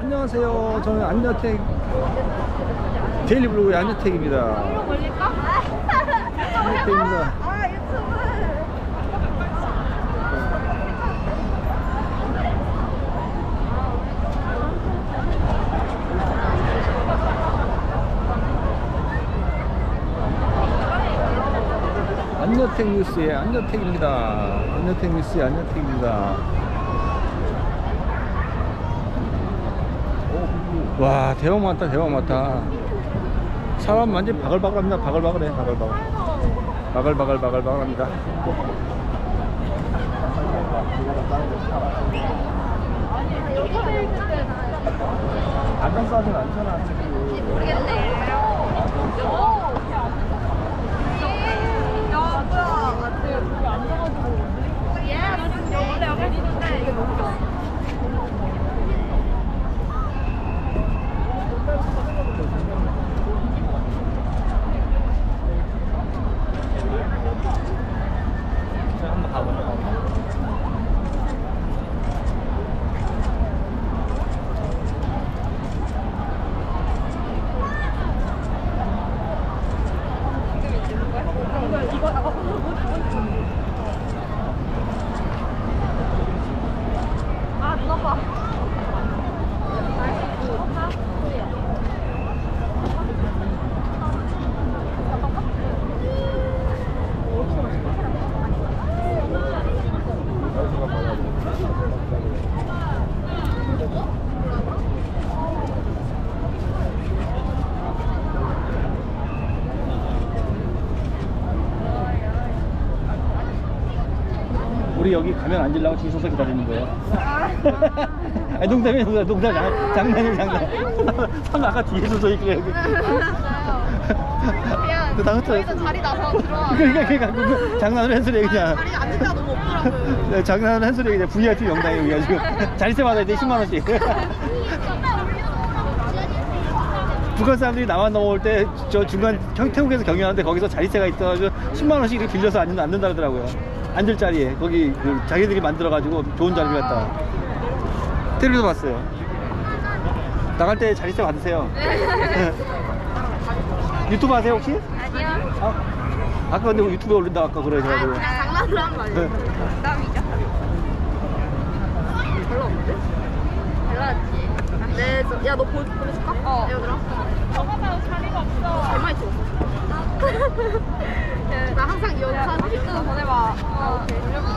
안녕하세요. 저는 안여택 데일리 블로그의. 아 유튜브 안여택 뉴스의 안여택입니다. 안여택 뉴스의 안여택입니다. 와 대박 많다 대박 많다. 사람 완전 바글바글합니다. 바글바글해 바글바글. 바글바글 바글바글합니다. 안경 싸진 않잖아. 모르겠네 오! 야 뭐야 맞지 여기 앉아가지고 예스 원래 여기 있는데 이게 너무 좋아 여기 가면 앉으려고 줄 서서 기다리는 거예요. 아니, 농담이에요, 농담, 농담, 장- 장난이에요, 장난. 선 아까 뒤에 서서 있고 여기. 그냥 자리 나서 들어와 그러니까, 그러니까, 그 장난을 한 소리예요, 그냥. 자리 앉을 데가 너무 없더라고요 네, 장난을 한 소리예요, 그냥 VIP 명당이에요, 여기가 지금. 자리세 받아야 돼, 10만원씩. 북한 사람들이 남한 넘어올 때 저 중간 형- 태국에서 경유하는데 거기서 자리세가 있어가지고 10만 원씩 이렇게 빌려서 앉는 앉는다 그러더라고요. 앉을 자리에 거기 그 자기들이 만들어가지고 좋은 자리를 갖다. 텔레비도 봤어요. 나갈 때 자리세 받으세요. 유튜브 하세요 혹시? 아니요 아, 아까 근데 유튜브에 올린다 아까 아 그래가지고. 그냥 장난으로 한 말이에요 네. 농담이죠 별로 없는데? 별로지 네, 저, 야, 너 보, 보내줄까? 어. 여들아. 저거만 자리가 없어. 얼마나 찍었어? 나 항상 영상 찍고 보내봐. 어, 오케이. 찍었어.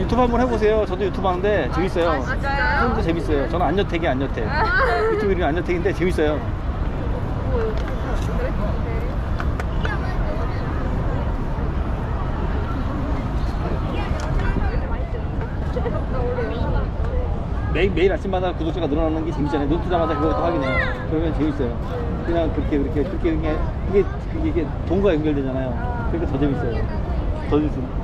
유튜브 한번 해보세요. 저도 유튜브 하는데 재밌어요. 아, 진짜요? 형도 재밌어요. 저는 안여택이 안여택. 아. 유튜브 이름이 안여택인데 재밌어요. 매일, 매일 아침마다 구독자가 늘어나는 게 재밌잖아요. 눈 뜨자마자 그거부터 확인해요. 그러면 재밌어요. 그냥 그렇게 그렇게 그렇게 그냥 이게 이게, 이게 돈과 연결되잖아요. 그러니까 더 재밌어요. 더 재밌어요.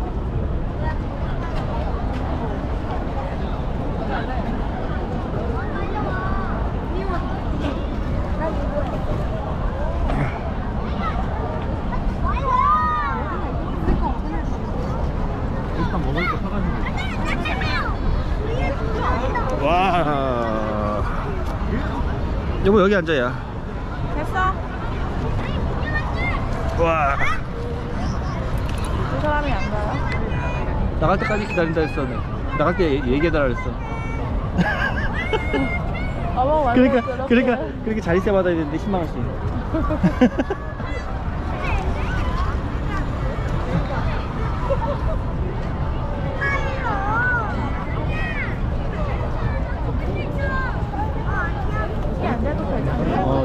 일단 먹으니까 사가지고. 와. 여보 여기 앉아야. 됐어. 와. 두 사람이 안 가요? 나갈 때까지 기다린다 했어. 네. 나갈 때 얘- 얘기해달라 그랬어. 어머, 그러니까 괴롭게. 그러니까 그렇게 자리세 받아야 되는데 10만 원씩. 이게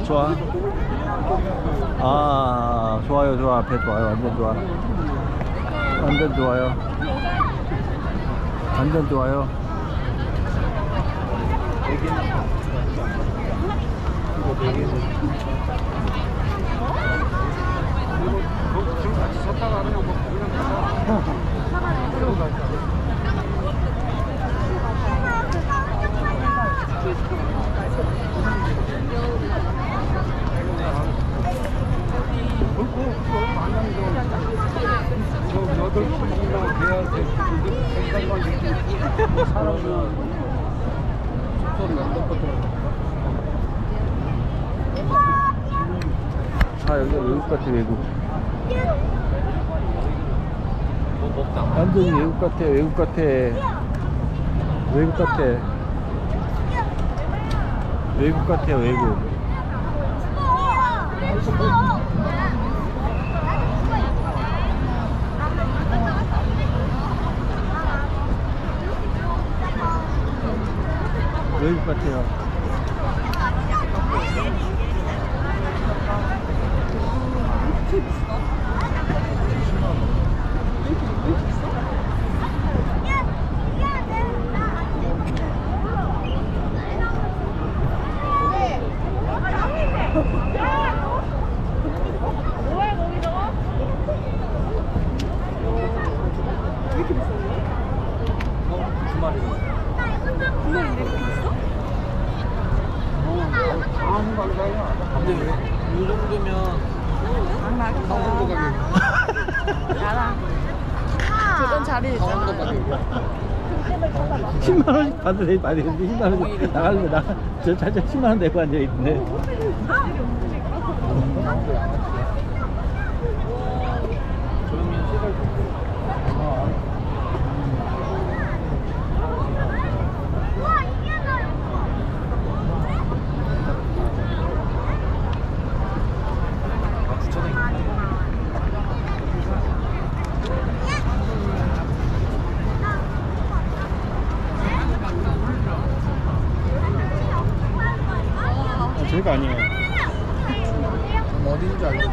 어 좋아. 아 좋아요 좋아 앞에 좋아요 완전 좋아. 완전 좋아요. 완전 좋아요. 저 여덟 분이나 돼야 돼. 생각만 아 여기 외국 같아 외국. 완전히 외국 같아 외국 같아. 외국 같아. 외국 같아요 외국. 외국 같아요 근데 이 정도면 그건 자리 있잖아. 10만 원씩 받으래 말이. 근데 10만 원씩 나가려면 나저 자자 10만 원 내고 앉아 있는데. 아, 저 희가 아니에요 어딘지 알겠어.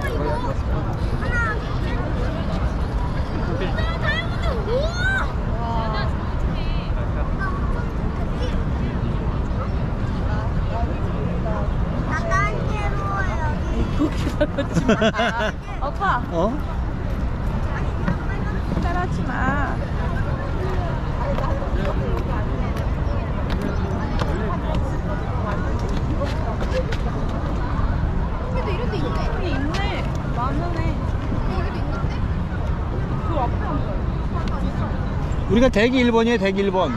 오빠, 어? 따라하지 마. 근데 이런 데 있네. 여기 있네. 많으네. 여기도 있는데? 그 앞에 한 거야. 우리가 대기 1번이에요 대기 1번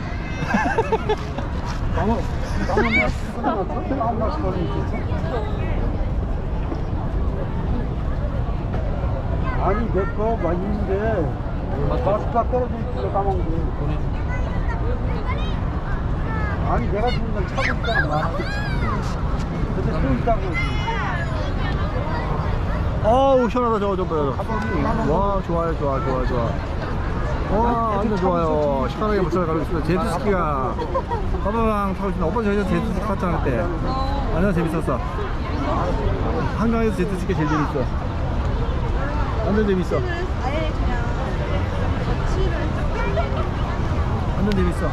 아니 내거 맞는데. 가스가 떨어져 있어 까먹은 게 아니 내가 건 차고 있잖아 근데 또 있다고 아우 시원하다 저거 좀 봐요. 와 좋아요 좋아 좋아 좋아. 와 완전 좋아요. 시원하게 물살 가고 있습니다. 제트스키가 빠바방 타고 있습니다. 오빠 저희가 제트스키 탔잖아 그때. 완전 재밌었어. 한강에서 제트스키 제일 재밌어. 완전 재밌어. 완전 재밌어.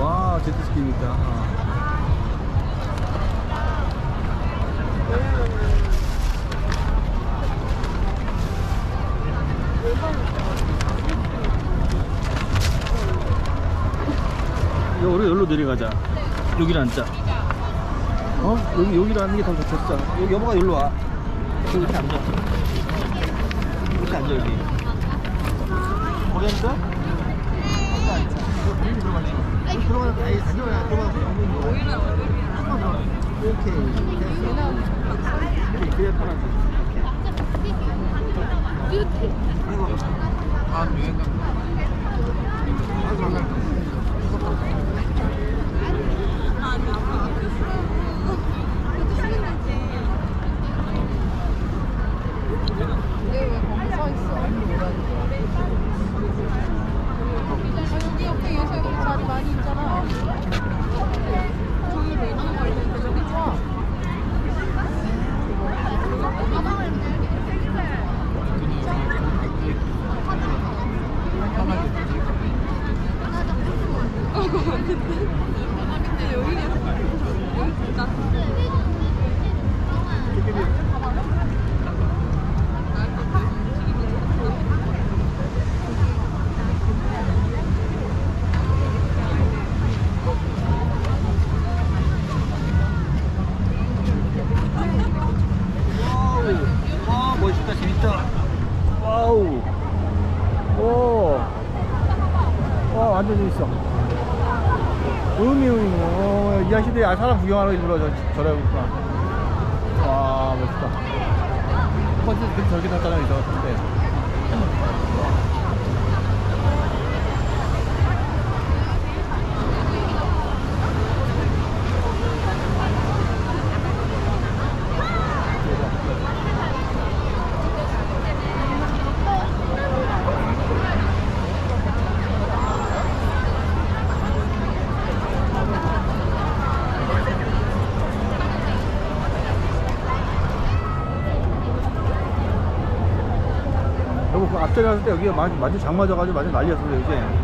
와 제트스키니까 우리 여기로 내려가자. 여기로 앉자. 어? 여기, 여기로 앉는 게더 좋겠다. 여기, 여보가 여기로 와. 이렇게 앉아. 이렇게 앉아, 여기. 거기 앉아? 여기 앉자. 여기 들어가네. 여기 들어가자. 아이, 앉아야 들어가자. 이렇게. 이렇게. 그래야 편하지. 다음 유행가 이게 왜 거기 서 있어? 여기 옆에 요새 우리 자리 많이 있잖아. 저기 왜 있는 거 있는데 저기 쳐. 가방을 앉아져 있어. 음이음이 어, 이 아, 사람 구경하러 일부러 저, 저래 오구나. 와, 멋있다. 그 저렇게 탔잖아요, 저 근데. 앞자리 왔을 때 여기가 완전, 완전 장 맞아가지고 완전 난리였어요, 이제.